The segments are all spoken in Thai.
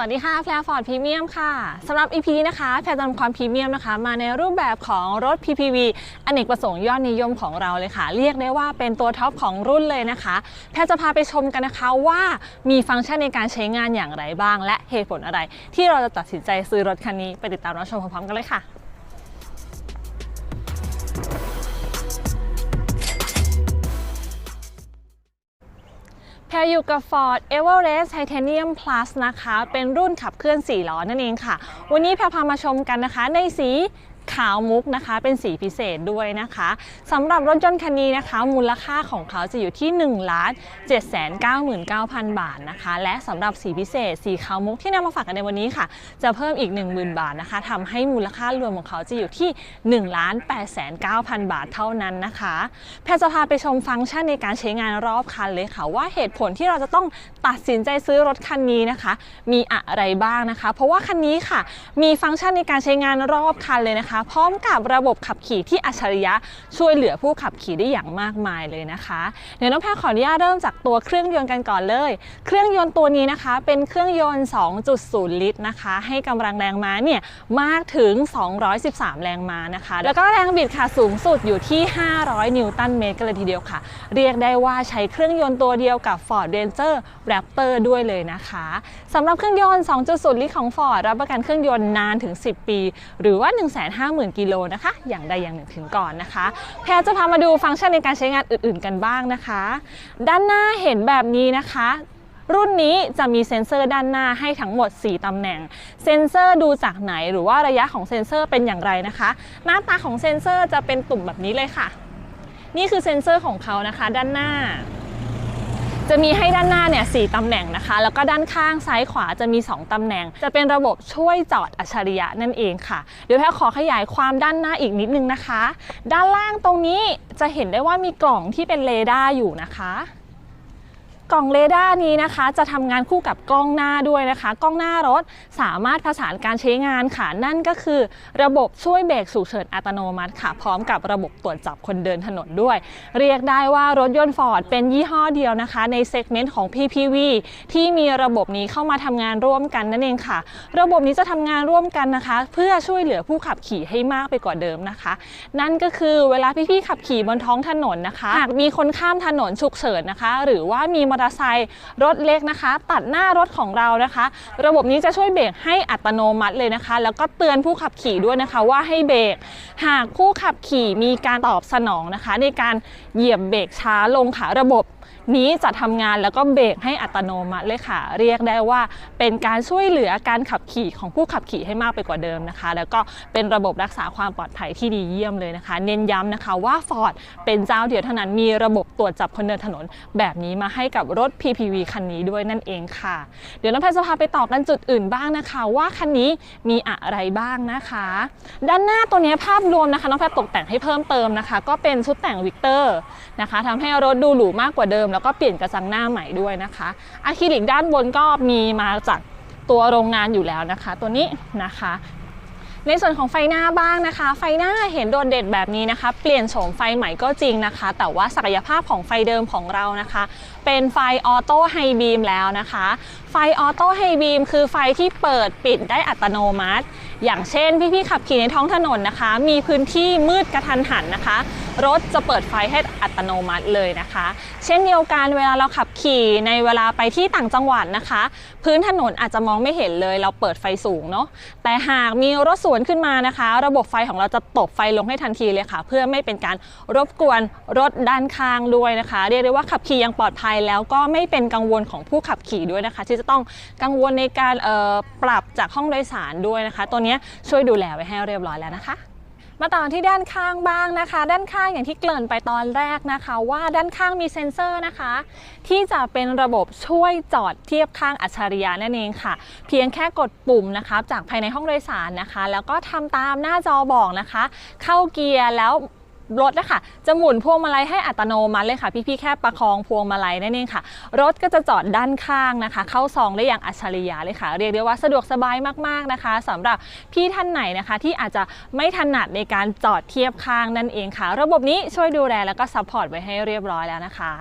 วัสดีค่ะแพลฟอร์ดพรีเมียมค่ะสำหรับ EP นี้นะคะแพลนำความพรีเมียมนะคะ มาในรูปแบบของรถ PPV อเนกประสงค์ยอดนิยมของเราเลยค่ะ เรียกได้ว่าเป็นตัวท็อปของรุ่นเลยนะคะ แพลจะพาไปชมกันนะคะว่ามีฟังก์ชันในการใช้งานอย่างไรบ้าง และเหตุผลอะไร ที่เราจะตัดสินใจซื้อรถคันนี้ไปติดตามรับชมพร้อมๆกันเลยค่ะ แพรอยู่กับ Ford Everest Titanium Plus นะคะ เป็นรุ่นขับเคลื่อน 4 ล้อนั่นเองค่ะ วันนี้แพรพามาชมกันนะคะ ในสี ขาวมุกนะคะ เป็นสีพิเศษด้วยนะคะสำหรับรถยนต์คันนี้นะคะ มูลค่าของเขาจะอยู่ที่1ล้าน799,000 บาทนะคะ และสำหรับสีพิเศษ สีขาวมุกที่นำมาฝากกันในวันนี้ค่ะ จะเพิ่มอีก 10,000 บาทนะคะทำให้มูลค่ารวมของเขาจะอยู่ที่1ล้าน8 9 0 0 0 บาทเท่านั้นนะคะ แพรจะพาไปชมฟังก์ชันในการใช้งานรอบคันเลยค่ะ ว่าเหตุผลที่เราจะต้องตัดสินใจซื้อรถคันนี้นะคะ มีอะไรบ้างนะคะ เพราะว่าคันนี้ค่ะ มีฟังก์ชันในการใช้งานรอบคันเลยนะคะพร้อมกับระบบขับขี่ที่อัจฉริยะช่วยเหลือผู้ขับขี่ได้อย่างมากมายเลยนะคะ เดี๋ยวน้องแพรขออนุญาตเริ่มจากตัวเครื่องยนต์กันก่อนเลย เครื่องยนต์ตัวนี้นะคะ เป็นเครื่องยนต์ 2.0 ลิตรนะคะ ให้กำลังแรงม้าเนี่ยมากถึง 213 แรงม้านะคะ แล้วก็แรงบิดค่ะสูงสุดอยู่ที่ 500 นิวตันเมตรกันเลยทีเดียวค่ะ เรียกได้ว่าใช้เครื่องยนต์ตัวเดียวกับ Ford Ranger Raptor ด้วยเลยนะคะสำหรับเครื่องยนต์ 2.0 ลิตรของ Ford รับประกันเครื่องยนต์นานถึง 10 ปี หรือว่า150,000 กิโลนะคะ อย่างใดอย่างหนึ่งถึงก่อนนะคะ แพรจะพามาดูฟังก์ชันในการใช้งานอื่นๆกันบ้างนะคะ ด้านหน้าเห็นแบบนี้นะคะรุ่นนี้จะมีเซ็นเซอร์ด้านหน้าให้ทั้งหมด 4 ตำแหน่ง เซ็นเซอร์ดูจากไหนหรือว่าระยะของเซ็นเซอร์เป็นอย่างไรนะคะ หน้าตาของเซ็นเซอร์จะเป็นตุ่มแบบนี้เลยค่ะ นี่คือเซ็นเซอร์ของเขานะคะ ด้านหน้า จะมีให้ด้านหน้าเนี่ยสตำแหน่งนะคะ แล้วก็ด้านข้างซ้ายขวาจะมี 2ตำแหน่ง จะเป็นระบบช่วยจอดอัจฉริยะนั่นเองค่ะเดี๋ยวแพรขอขยายความด้านหน้าอีกนิดนึงนะคะ ด้านล่างตรงนี้จะเห็นได้ว่ามีกล่องที่เป็นเรดาร์อยู่นะคะ กล่องเรดาร์นี้นะคะ จะทำงานคู่กับกล้องหน้าด้วยนะคะ กล้องหน้ารถสามารถผสานการใช้งานค่ะ นั่นก็คือ ระบบช่วยเบรกฉุกเฉินอัตโนมัติค่ะ พร้อมกับระบบตรวจจับคนเดินถนนด้วย เรียกได้ว่ารถยนต์ฟอร์ดเป็นยี่ห้อเดียวนะคะ ในเซกเมนต์ของ PPV ที่มีระบบนี้เข้ามาทำงานร่วมกันนั่นเองค่ะ ระบบนี้จะทำงานร่วมกันนะคะ เพื่อช่วยเหลือผู้ขับขี่ให้มากไปกว่าเดิมนะคะ นั่นก็คือเวลาพี่ๆขับขี่บนท้องถนนนะคะหากมีคนข้ามถนนฉุกเฉินนะคะ หรือว่ามีมอเตอร์ไซค์รถเล็กนะคะ ตัดหน้ารถของเรานะคะ ระบบนี้จะช่วยเบรกให้อัตโนมัติเลยนะคะ แล้วก็เตือนผู้ขับขี่ด้วยนะคะว่าให้เบรกหากผู้ขับขี่มีการตอบสนองนะคะ ในการเหยียบเบรกช้าลงค่ะระบบ นี้จะทำงานแล้วก็เบรกให้อัตโนมัติเลยค่ะ เรียกได้ว่าเป็นการช่วยเหลือการขับขี่ของผู้ขับขี่ให้มากไปกว่าเดิมนะคะ แล้วก็เป็นระบบรักษาความปลอดภัยที่ดีเยี่ยมเลยนะคะ เน้นย้ำนะคะว่า Ford เป็นเจ้าเดียวเท่านั้นมีระบบตรวจจับคนเดินถนน แบบนี้มาให้กับรถ PPV คันนี้ด้วยนั่นเองค่ะ เดี๋ยวน้องแพทย์จะพาไปต่อกันจุดอื่นบ้างนะคะ ว่าคันนี้มีอะไรบ้างนะคะ ด้านหน้าตัวนี้ภาพรวมนะคะน้องแพทย์ตกแต่งให้เพิ่มเติมนะคะ ก็เป็นชุดแต่งวิกเตอร์นะคะทำให้รถดูหรูมากกว่าเดิมแล้วก็เปลี่ยนกระจังหน้าใหม่ด้วยนะคะอะคริลิกด้านบนก็มีมาจากตัวโรงงานอยู่แล้วนะคะ ตัวนี้นะคะในส่วนของไฟหน้าบ้างนะคะ ไฟหน้าเห็นโดดเด่นแบบนี้นะคะ เปลี่ยนโฉมไฟใหม่ก็จริงนะคะ แต่ว่าศักยภาพของไฟเดิมของเรานะคะ เป็นไฟออโต้ไฮบีมแล้วนะคะ ไฟออโต้ไฮบีมคือไฟที่เปิดปิดได้อัตโนมัติ อย่างเช่นพี่ๆขับขี่ในท้องถนนนะคะ มีพื้นที่มืดกระทันหันนะคะ รถจะเปิดไฟให้อัตโนมัติเลยนะคะ เช่นเดียวกันเวลาเราขับขี่ในเวลาไปที่ต่างจังหวัดนะคะ พื้นถนนอาจจะมองไม่เห็นเลย เราเปิดไฟสูงเนาะแต่หากมีรถสวนขึ้นมานะคะ ระบบไฟของเราจะตบไฟลงให้ทันทีเลยค่ะ เพื่อไม่เป็นการรบกวนรถด้านข้างด้วยนะคะ เรียกได้ว่าขับขี่ยังปลอดภัยแล้วก็ไม่เป็นกังวลของผู้ขับขี่ด้วยนะคะ ที่จะต้องกังวลในการปรับจากห้องโดยสารด้วยนะคะ ตัวนี้ช่วยดูแลไว้ให้เรียบร้อยแล้วนะคะมาต่อที่ด้านข้างบ้างนะคะ ด้านข้างอย่างที่เกริ่นไปตอนแรกนะคะ ว่าด้านข้างมีเซ็นเซอร์นะคะ ที่จะเป็นระบบช่วยจอดเทียบข้างอัจฉริยะนั่นเองค่ะ เพียงแค่กดปุ่มนะคะจากภายในห้องโดยสารนะคะ แล้วก็ทำตามหน้าจอบอกนะคะ เข้าเกียร์แล้ว รถนะคะจะหมุนพวงมาลัยให้อัตโนมัติเลยค่ะพี่ๆแค่ประคองพวงมาลัยนั่นเองค่ะ รถก็จะจอดด้านข้างนะคะ เข้าซองได้อย่างอัจฉริยะเลยค่ะ เรียกได้ว่าสะดวกสบายมากๆนะคะสำหรับพี่ท่านไหนนะคะ ที่อาจจะไม่ถนัดในการจอดเทียบข้างนั่นเองค่ะ ระบบนี้ช่วยดูแลแล้วก็ซัพพอร์ตไว้ให้เรียบร้อยแล้วนะคะ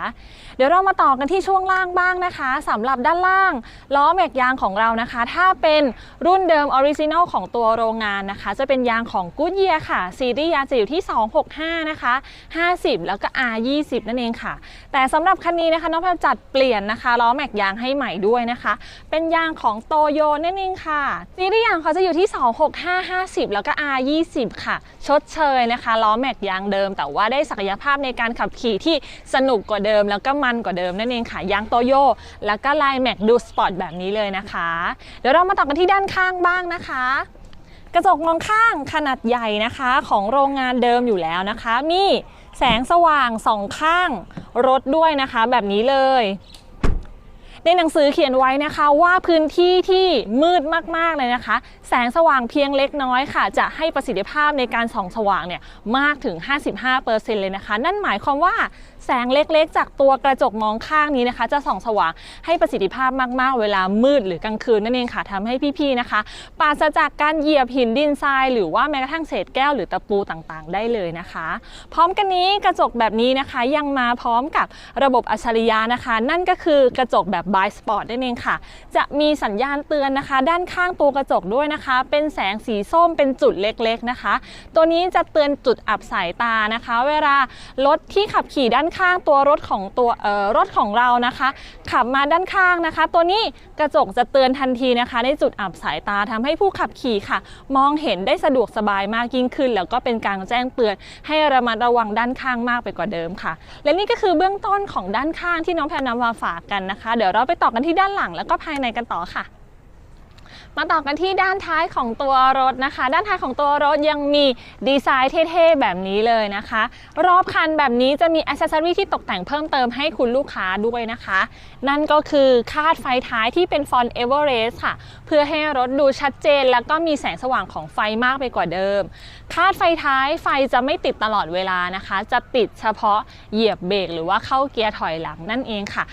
เดี๋ยวเรามาต่อกันที่ช่วงล่างบ้างนะคะสำหรับด้านล่างล้อแม็กยางของเรานะคะ ถ้าเป็นรุ่นเดิมออริจินอลของตัวโรงงานนะคะ จะเป็นยางของ Goodyear ค่ะซีรีส์ยางจะอยู่ที่ 265นะคะ 50 แล้วก็ R20 นั่นเองค่ะ แต่สำหรับคันนี้นะคะน้องแพลจัดเปลี่ยนนะคะล้อแม็กยางให้ใหม่ด้วยนะคะ เป็นยางของโตโยนั่นเองค่ะซีรีส์ยางเขาจะอยู่ที่ 265 50 แล้วก็ R20 ค่ะ ชดเชยนะคะล้อแม็กยางเดิม แต่ว่าได้ศักยภาพในการขับขี่ที่สนุกกว่าเดิม แล้วก็มันกว่าเดิมนั่นเองค่ะยางโตโยแล้วก็ลายแม็กดูสปอร์ตแบบนี้เลยนะคะ เดี๋ยวเรามาต่อกันที่ด้านข้างบ้างนะคะ กระจกมองข้างขนาดใหญ่นะคะของโรงงานเดิมอยู่แล้วนะคะ มีแสงสว่างสองข้างรถด้วยนะคะแบบนี้เลย ในหนังสือเขียนไว้นะคะว่าพื้นที่ที่มืดมากๆเลยนะคะ แสงสว่างเพียงเล็กน้อยค่ะ จะให้ประสิทธิภาพในการส่องสว่างเนี่ยมากถึง 55%เลยนะคะ นั่นหมายความว่า แสงเล็กๆ จากตัวกระจกมองข้างนี้นะคะ จะส่องสว่างให้ประสิทธิภาพมากๆ เวลามืดหรือกลางคืนนั่นเองค่ะทำให้พี่ๆนะคะปราศจากการเหยียบหินดินทราย หรือว่าแม้กระทั่งเศษแก้วหรือตะปูต่างๆ ได้เลยนะคะ พร้อมกันนี้กระจกแบบนี้นะคะยังมาพร้อมกับระบบอัจฉริยะนะคะ นั่นก็คือกระจกแบบ by spot นั่นเองค่ะ จะมีสัญญาณเตือนนะคะ ด้านข้างตัวกระจกด้วยนะคะ เป็นแสงสีส้มเป็นจุดเล็กๆนะคะ ตัวนี้จะเตือนจุดอับสายตานะคะ เวลารถที่ขับขี่ด้านข้างตัวรถของตัวรถของเรานะคะ ขับมาด้านข้างนะคะ ตัวนี้กระจกจะเตือนทันทีนะคะ ในจุดอับสายตาทำให้ผู้ขับขี่ค่ะ มองเห็นได้สะดวกสบายมากยิ่งขึ้น แล้วก็เป็นการแจ้งเตือน ให้ระมัดระวังด้านข้างมากไปกว่าเดิมค่ะ และนี่ก็คือเบื้องต้นของด้านข้างที่น้องแพรนำมาฝากกันนะคะ เดี๋ยวเราไปต่อกันที่ด้านหลังแล้วก็ภายในกันต่อค่ะ มาต่อกันที่ด้านท้ายของตัวรถนะคะ ด้านท้ายของตัวรถยังมีดีไซน์เท่ๆแบบนี้เลยนะคะ รอบคันแบบนี้จะมีอ c เซ s ซอรีที่ตกแต่งเพิ่มเติมให้คุณลูกค้าด้วยนะคะ นั่นก็คือคาดไฟท้ายที่เป็นฟอนต์เอเวอเรสต์ค่ะ เพื่อให้รถดูชัดเจน แล้วก็มีแสงสว่างของไฟมากไปกว่าเดิมคาดไฟท้ายไฟจะไม่ติดตลอดเวลานะคะ จะติดเฉพาะเหยียบเบรกหรือว่าเข้าเกียร์ถอยหลังนั่นเองค่ะ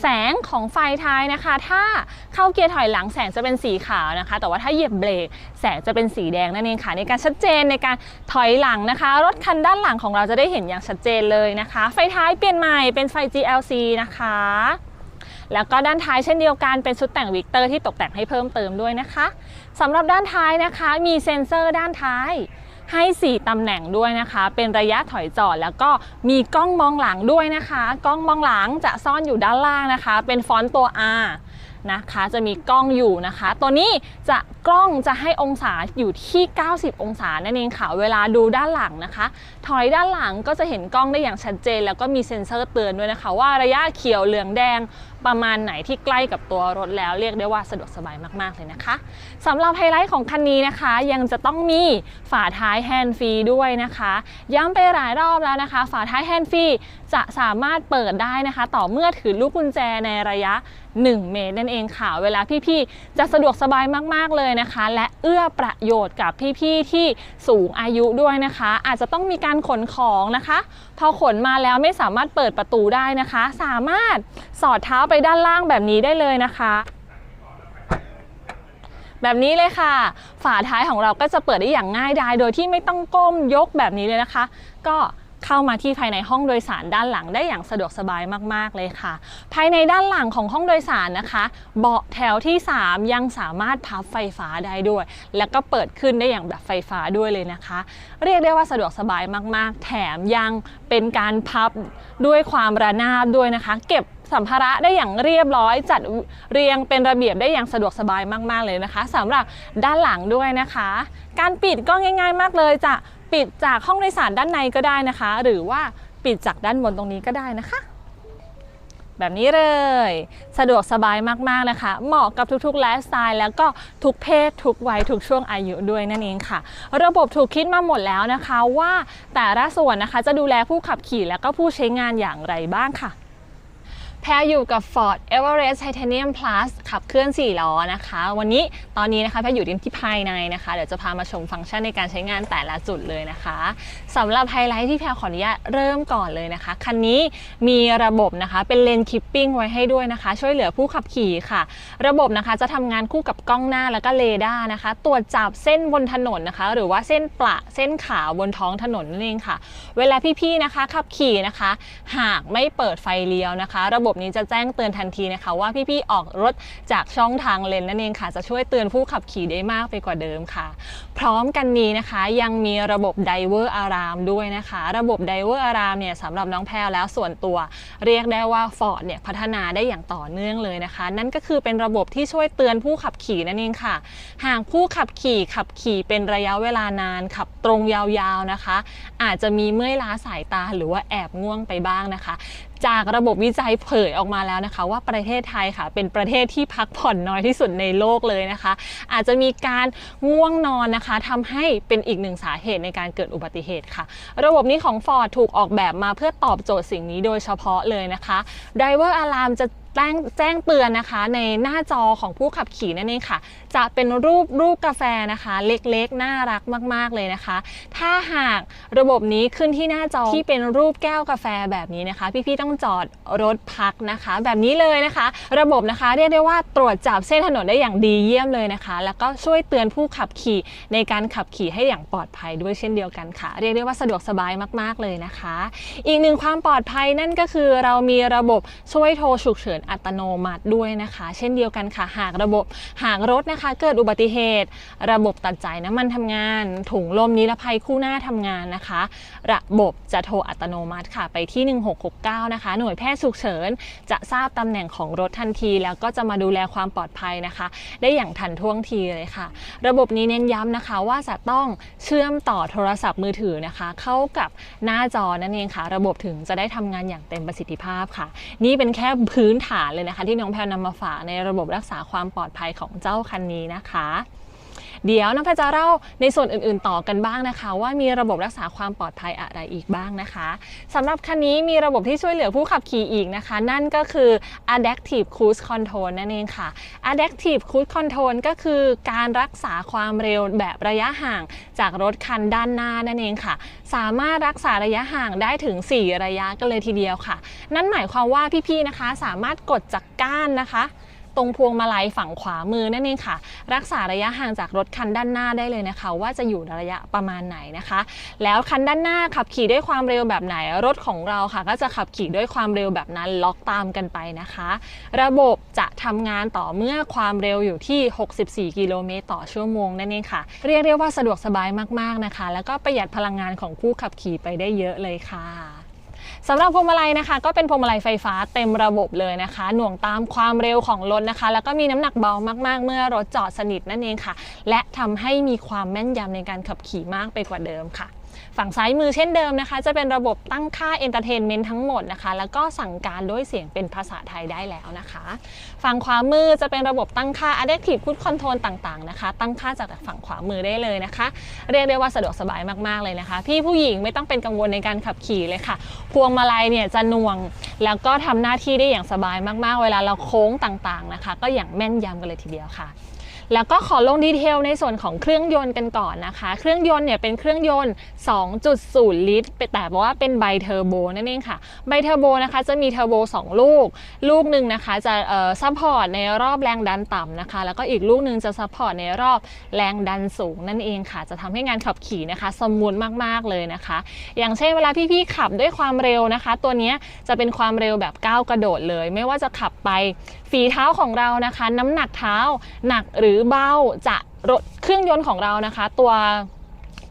แสงของไฟท้ายนะคะ ถ้าเข้าเกียร์ถอยหลังแสงจะเป็นสีขาวนะคะ แต่ว่าถ้าเหยียบเบรกแสงจะเป็นสีแดงนั่นเองค่ะ ในการชัดเจนในการถอยหลังนะคะ รถคันด้านหลังของเราจะได้เห็นอย่างชัดเจนเลยนะคะ ไฟท้ายเปลี่ยนใหม่เป็นไฟ GLC นะคะแล้วก็ด้านท้ายเช่นเดียวกันเป็นชุดแต่งวิกเตอร์ที่ตกแต่งให้เพิ่มเติมด้วยนะคะสำหรับด้านท้ายนะคะ มีเซ็นเซอร์ด้านท้าย ให้ 4 ตำแหน่งด้วยนะคะ เป็นระยะถอยจอดแล้วก็มีกล้องมองหลังด้วยนะคะ กล้องมองหลังจะซ่อนอยู่ด้านล่างนะคะ เป็นฟอนต์ตัว R นะคะ จะมีกล้องอยู่นะคะ ตัวนี้จะ กล้องจะให้องศาอยู่ที่ 90 องศานั่นเองค่ะ เวลาดูด้านหลังนะคะ ถอยด้านหลังก็จะเห็นกล้องได้อย่างชัดเจน แล้วก็มีเซ็นเซอร์เตือนด้วยนะคะ ว่าระยะเขียวเหลืองแดงประมาณไหนที่ใกล้กับตัวรถแล้วเรียกได้ว่าสะดวกสบายมาก ๆ เลยนะคะสำหรับไฮไลท์ของคันนี้นะคะ ยังจะต้องมีฝาท้ายแฮนด์ฟรีด้วยนะคะ ย้ำไปหลายรอบแล้วนะคะ ฝาท้ายแฮนด์ฟรีจะสามารถเปิดได้นะคะ ต่อเมื่อถือลูกกุญแจในระยะ 1 เมตรนั่นเองค่ะ เวลาพี่ๆจะสะดวกสบายมาก ๆ เลยนะคะ และเอื้อประโยชน์กับพี่ๆที่สูงอายุด้วยนะคะ อาจจะต้องมีการขนของนะคะ พอขนมาแล้วไม่สามารถเปิดประตูได้นะคะ สามารถสอดเท้าไปด้านล่างแบบนี้ได้เลยนะคะแบบนี้เลยค่ะ ฝาท้ายของเราก็จะเปิดได้อย่างง่ายดาย โดยที่ไม่ต้องก้มยกแบบนี้เลยนะคะ ก็ เข้ามาที่ภายในห้องโดยสารด้านหลังได้อย่างสะดวกสบายมากๆเลยค่ะ ภายในด้านหลังของห้องโดยสารนะคะ เบาะแถวที่ 3 ยังสามารถพับไฟฟ้าได้ด้วย แล้วก็เปิดขึ้นได้อย่างแบบไฟฟ้าด้วยเลยนะคะ เรียกได้ว่าสะดวกสบายมาก ๆ แถมยังเป็นการพับด้วยความระนาบด้วยนะคะ เก็บสัมภาระได้อย่างเรียบร้อย จัดเรียงเป็นระเบียบได้อย่างสะดวกสบายมาก ๆ เลยนะคะสำหรับด้านหลังด้วยนะคะ การปิดก็ง่าย ๆ มากเลยจะ ปิดจากห้องโดยสารด้านในก็ได้นะคะ หรือว่าปิดจากด้านบนตรงนี้ก็ได้นะคะ แบบนี้เลย สะดวกสบายมากๆนะคะ เหมาะกับทุกๆไลฟ์สไตล์แล้วก็ทุกเพศ ทุกวัยทุกช่วงอายุด้วยนั่นเองค่ะ ระบบถูกคิดมาหมดแล้วนะคะว่าแต่ละส่วนนะคะจะดูแลผู้ขับขี่แล้วก็ผู้ใช้งานอย่างไรบ้างค่ะ แพรอยู่กับ Ford Everest Titanium Plus ขับเคลื่อน 4 ล้อนะคะ วันนี้ตอนนี้นะคะแพรอยู่ที่ภายในนะคะ เดี๋ยวจะพามาชมฟังก์ชันในการใช้งานแต่ละจุดเลยนะคะสำหรับไฮไลท์ที่แพรขออนุญาตเริ่มก่อนเลยนะคะ คันนี้มีระบบนะคะเป็นเลนคิปปิ้งไว้ให้ด้วยนะคะ ช่วยเหลือผู้ขับขี่ค่ะ ระบบนะคะจะทำงานคู่กับกล้องหน้าแล้วก็เรดาร์นะคะ ตรวจจับเส้นบนถนนนะคะ หรือว่าเส้นประเส้นขาวบนท้องถนนนั่นเองค่ะ เวลาพี่ๆนะคะขับขี่นะคะ หากไม่เปิดไฟเลี้ยวนะคะ ระบบนี้จะแจ้งเตือนทันทีนะคะ ว่าพี่ๆออกรถจากช่องทางเลนนั่นเองค่ะ จะช่วยเตือนผู้ขับขี่ได้มากไปกว่าเดิมค่ะ พร้อมกันนี้นะคะ ยังมีระบบไดเวอร์อารามด้วยนะคะ ระบบไดเวอร์อารามเนี่ยสำหรับน้องแพรวแล้วส่วนตัวเรียกได้ว่า Ford เนี่ยพัฒนาได้อย่างต่อเนื่องเลยนะคะ นั่นก็คือเป็นระบบที่ช่วยเตือนผู้ขับขี่นั่นเองค่ะ หากผู้ขับขี่ขับขี่เป็นระยะเวลานาน ขับตรงยาวๆนะคะ อาจจะมีเมื่อยล้าสายตาหรือว่าแอบง่วงไปบ้างนะคะ จากระบบวิจัยเผยออกมาแล้วนะคะ ว่าประเทศไทยค่ะ เป็นประเทศที่พักผ่อนน้อยที่สุดในโลกเลยนะคะ อาจจะมีการง่วงนอนนะคะทำให้เป็นอีกหนึ่งสาเหตุในการเกิดอุบัติเหตุค่ะ ระบบนี้ของ Ford ถูกออกแบบมาเพื่อตอบโจทย์สิ่งนี้โดยเฉพาะเลยนะคะ Driver Alarm จะ แจ้งแจ้งเตือนนะคะ ในหน้าจอของผู้ขับขี่นั่นเองค่ะ จะเป็นรูปรูปกาแฟนะคะ เล็กๆ น่ารักมาก ๆ เลยนะคะ ถ้าหากระบบนี้ขึ้นที่หน้าจอที่เป็นรูปแก้วกาแฟแบบนี้นะคะ พี่ๆต้องจอดรถพักนะคะ แบบนี้เลยนะคะ ระบบนะคะเรียกได้ว่าตรวจจับเส้นถนนได้อย่างดีเยี่ยมเลยนะคะ แล้วก็ช่วยเตือนผู้ขับขี่ในการขับขี่ให้อย่างปลอดภัยด้วยเช่นเดียวกันค่ะ เรียกได้ว่าสะดวกสบายมาก ๆ เลยนะคะ อีกหนึ่งความปลอดภัยนั่นก็คือเรามีระบบช่วยโทรฉุกเฉินอัตโนมัติด้วยนะคะ เช่นเดียวกันค่ะหากระบบหากรถนะคะ เกิดอุบัติเหตุ ระบบตัดจ่ายน้ำมันทำงาน ถุงลมนิรภัยคู่หน้าทำงานนะคะ ระบบจะโทรอัตโนมัติค่ะไปที่ 1669 นะคะ หน่วยแพทย์ฉุกเฉิน จะทราบตำแหน่งของรถทันที แล้วก็จะมาดูแลความปลอดภัยนะคะ ได้อย่างทันท่วงทีเลยค่ะ ระบบนี้เน้นย้ำนะคะว่าจะต้องเชื่อมต่อโทรศัพท์มือถือนะคะ เข้ากับหน้าจอนั่นเองค่ะ ระบบถึงจะได้ทำงานอย่างเต็มประสิทธิภาพค่ะ นี่เป็นแค่พื้นฐานเลยนะคะ ที่น้องแพลวนำมาฝากในระบบรักษาความปลอดภัยของเจ้าคันนี้นะคะ เดี๋ยวน้องแพรจะเล่าในส่วนอื่นๆต่อกันบ้างนะคะ ว่ามีระบบรักษาความปลอดภัยอะไรอีกบ้างนะคะสำหรับคันนี้มีระบบที่ช่วยเหลือผู้ขับขี่อีกนะคะ นั่นก็คือ Adaptive Cruise Control นั่นเองค่ะ Adaptive Cruise Control ก็คือการรักษาความเร็วแบบระยะห่างจากรถคันด้านหน้านั่นเองค่ะ สามารถรักษาระยะห่างได้ถึง 4 ระยะกันเลยทีเดียวค่ะ นั่นหมายความว่าพี่ๆนะคะ สามารถกดจากก้านนะคะ ตรงพวงมาลัยฝั่งขวามือนั่นเองค่ะ รักษาระยะห่างจากรถคันด้านหน้าได้เลยนะคะ ว่าจะอยู่ระยะประมาณไหนนะคะ แล้วคันด้านหน้าขับขี่ด้วยความเร็วแบบไหน รถของเราค่ะ ก็จะขับขี่ด้วยความเร็วแบบนั้นล็อกตามกันไปนะคะ ระบบจะทำงานต่อเมื่อความเร็วอยู่ที่ 64 กิโลเมตรต่อชั่วโมงนั่นเองค่ะ เรียกได้ว่าสะดวกสบายมากๆนะคะ แล้วก็ประหยัดพลังงานของผู้ขับขี่ไปได้เยอะเลยค่ะ สำหรับพวงมาลัยนะคะ ก็เป็นพวงมาลัยไฟฟ้าเต็มระบบเลยนะคะ หน่วงตามความเร็วของรถนะคะ แล้วก็มีน้ำหนักเบามากๆ เมื่อรถจอดสนิทนั่นเองค่ะ และทำให้มีความแม่นยำในการขับขี่มากไปกว่าเดิมค่ะ ฝั่งซ้ายมือเช่นเดิมนะคะ จะเป็นระบบตั้งค่าเอนเตอร์เทนเมนต์ทั้งหมดนะคะ แล้วก็สั่งการด้วยเสียงเป็นภาษาไทยได้แล้วนะคะ ฝั่งขวามือจะเป็นระบบตั้งค่า Adaptive Cruise Control ต่างๆนะคะ ตั้งค่าจากฝั่งขวามือได้เลยนะคะ เรียกได้ว่าสะดวกสบายมากๆเลยนะคะ พี่ผู้หญิงไม่ต้องเป็นกังวลในการขับขี่เลยค่ะ พวงมาลัยเนี่ยจะน่วง แล้วก็ทำหน้าที่ได้อย่างสบายมากๆ เวลาเราโค้งต่างๆนะคะ ก็อย่างแม่นยำกันเลยทีเดียวค่ะ แล้วก็ขอลงดีเทลในส่วนของเครื่องยนต์กันก่อนนะคะ เครื่องยนต์เนี่ยเป็นเครื่องยนต์ 2.0 ลิตร แต่ว่าเป็นไบเทอร์โบนั่นเองค่ะ ไบเทอร์โบนะคะจะมีเทอร์โบ2 ลูก ลูกหนึ่งนะคะจะเอ่อซัพพอร์ตในรอบแรงดันต่ำนะคะ แล้วก็อีกลูกหนึ่งจะซัพพอร์ตในรอบแรงดันสูงนั่นเองค่ะ จะทำให้งานขับขี่นะคะ สมูทมากๆเลยนะคะ อย่างเช่นเวลาพี่ๆขับด้วยความเร็วนะคะ ตัวนี้จะเป็นความเร็วแบบก้าวกระโดดเลย ไม่ว่าจะขับไป ฝีเท้าของเรานะคะ น้ำหนักเท้าหนักหรือเบาจะรถเครื่องยนต์ของเรานะคะ ตัว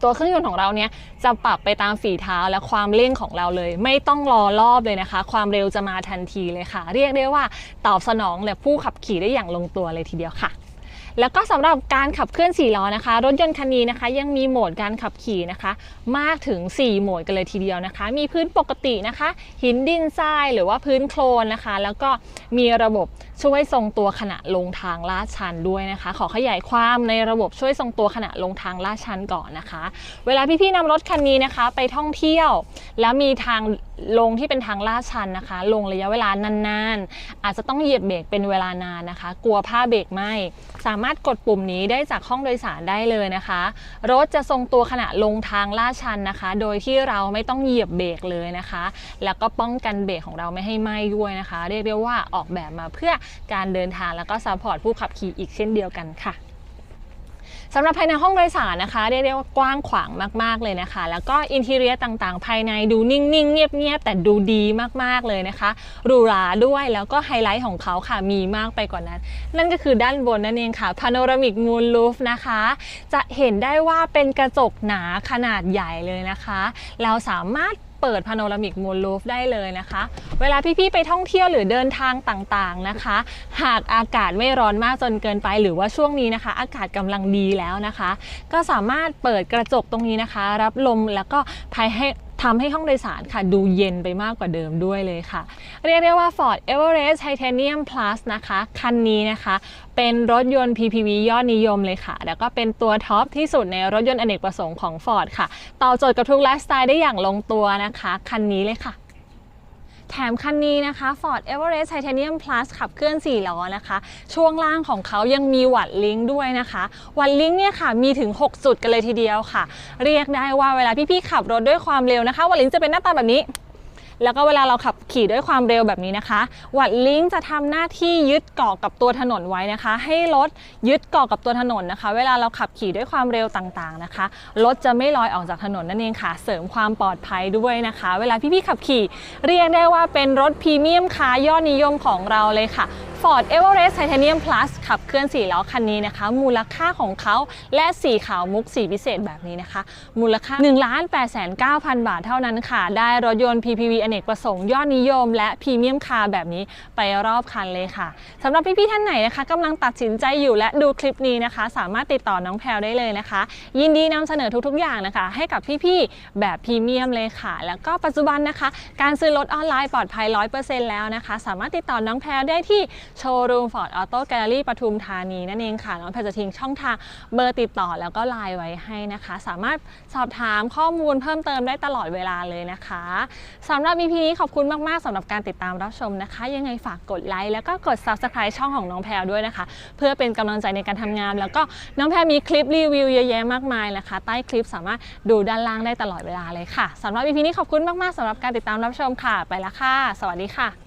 ตัวเครื่องยนต์ของเราเนี่ยจะปรับไปตามฝีเท้าและความเร่งของเราเลย ไม่ต้องรอรอบเลยนะคะ ความเร็วจะมาทันทีเลยค่ะ เรียกได้ว่าตอบสนองและผู้ขับขี่ได้อย่างลงตัวเลยทีเดียวค่ะแล้วก็สำหรับการขับเคลื่อน4ล้อนะคะ รถยนต์คันนี้นะคะ ยังมีโหมดการขับขี่นะคะ มากถึง 4 โหมดกันเลยทีเดียวนะคะ มีพื้นปกตินะคะ หินดินทรายหรือว่าพื้นโคลนนะคะ แล้วก็มีระบบช่วยทรงตัวขณะลงทางลาดชันด้วยนะคะ ขอขยายความในระบบช่วยทรงตัวขณะลงทางลาดชันก่อนนะคะ เวลาพี่ๆนำรถคันนี้นะคะ ไปท่องเที่ยว แล้วมีทางลงที่เป็นทางลาดชันนะคะ ลงระยะเวลานานๆ อาจจะต้องเหยียบเบรกเป็นเวลานานนะคะ กลัวผ้าเบรกไหมสามารถกดปุ่มนี้ได้จากห้องโดยสารได้เลยนะคะ รถจะทรงตัวขณะลงทางลาดชันนะคะ โดยที่เราไม่ต้องเหยียบเบรกเลยนะคะ แล้วก็ป้องกันเบรกของเราไม่ให้ไหม้ด้วยนะคะ เรียกได้ว่าออกแบบมาเพื่อการเดินทางแล้วก็ซัพพอร์ตผู้ขับขี่อีกเช่นเดียวกันค่ะสำหรับภายในห้องโดยสารนะคะเรียกได้ว่ากว้างขวางมากๆเลยนะคะ แล้วก็อินทีเรียต่างๆ ภายในดูนิ่งๆ เงียบๆ แต่ดูดีมากๆเลยนะคะหรูหราด้วยแล้วก็ไฮไลท์ของเขาค่ะมีมากไปกว่านั้น นั่นก็คือด้านบนนั่นเองค่ะ Panoramic Moon Roof นะคะ จะเห็นได้ว่าเป็นกระจกหนาขนาดใหญ่เลยนะคะ เราสามารถ เปิดพาโนรามิกมูลลูฟได้เลยนะคะ เวลาพี่ ๆ ไปท่องเที่ยวหรือเดินทางต่างๆนะคะ หากอากาศไม่ร้อนมากจนเกินไป หรือว่าช่วงนี้นะคะ อากาศกำลังดีแล้วนะคะ ก็สามารถเปิดกระจกตรงนี้นะคะ รับลมแล้วก็ภายให้ ทำให้ห้องโดยสารค่ะดูเย็นไปมากกว่าเดิมด้วยเลยค่ะ เรียกได้ว่า Ford Everest Titanium Plus นะคะ คันนี้นะคะ เป็นรถยนต์ PPV ยอดนิยมเลยค่ะ แล้วก็เป็นตัวท็อปที่สุดในรถยนต์อเนกประสงค์ของ Ford ค่ะตอบโจทย์กับทุกไลฟ์สไตล์ได้อย่างลงตัวนะคะ คันนี้เลยค่ะ แถมคันนี้นะคะ Ford Everest Titanium Plus ขับเคลื่อน 4 ล้อนะคะ ช่วงล่างของเขายังมีวัดลิงด้วยนะคะ วัดลิงเนี่ยค่ะมีถึง 6 จุดกันเลยทีเดียวค่ะ เรียกได้ว่าเวลาพี่ๆขับรถด้วยความเร็วนะคะ วัดลิงจะเป็นหน้าตาแบบนี้ แล้วก็เวลาเราขับขี่ด้วยความเร็วแบบนี้นะคะวัดลิงจะทำหน้าที่ยึดเกาะกับตัวถนนไว้นะคะ ให้รถยึดเกาะกับตัวถนนนะคะ เวลาเราขับขี่ด้วยความเร็วต่างๆนะคะรถจะไม่ลอยออกจากถนนนั่นเองค่ะ เสริมความปลอดภัยด้วยนะคะ เวลาพี่ๆขับขี่ เรียกได้ว่าเป็นรถพรีเมียมคายอดนิยมของเราเลยค่ะ Ford Everest Titanium Plus ขับเคลื่อน4ล้อคันนี้นะคะ มูลค่าของเขาและสีขาวมุกสีพิเศษแบบนี้นะคะ มูลค่า 1 8 9 0 0 0 บาทเท่านั้นค่ะ ได้รถยนต์ PPV อเนกประสงค์ยอดนิยม และพรีเมียมคาร์แบบนี้ไปรอบคันเลยค่ะสำหรับพี่ๆท่านไหนนะคะกำลังตัดสินใจอยู่และดูคลิปนี้นะคะ สามารถติดต่อน้องแพลวได้เลยนะคะ ยินดีนำเสนอทุกๆ อย่างนะคะ ให้กับพี่ๆแบบพรีเมียมเลยค่ะ แล้วก็ปัจจุบันนะคะ การซื้อรถออนไลน์ปลอดภัย 100%แล้วนะคะ สามารถติดต่อน้องแพลวได้ที่โชว์รูมฟอร์ดออโต้แกลเลอรี่ปทุมธานีนั่นเองค่ะน้องแพลวจะทิ้งช่องทางเบอร์ติดต่อแล้วก็ไลน์ไว้ให้นะคะ สามารถสอบถามข้อมูลเพิ่มเติมได้ตลอดเวลาเลยนะคะสำหรับ EP นี้ขอบคุณมาก ๆสำหรับการติดตามรับชมนะคะ ยังไงฝากกดไลค์แล้วก็กด Subscribe ช่องของน้องแพลด้วยนะคะ เพื่อเป็นกำลังใจในการทำงาน แล้วก็น้องแพรมีคลิปรีวิวเยอะแยะมากมายนะคะ ใต้คลิปสามารถดูด้านล่างได้ตลอดเวลาเลยค่ะสำหรับ EP นี้ขอบคุณมาก ๆสำหรับการติดตามรับชมค่ะ ไปล้วค่ะ สวัสดีค่ะ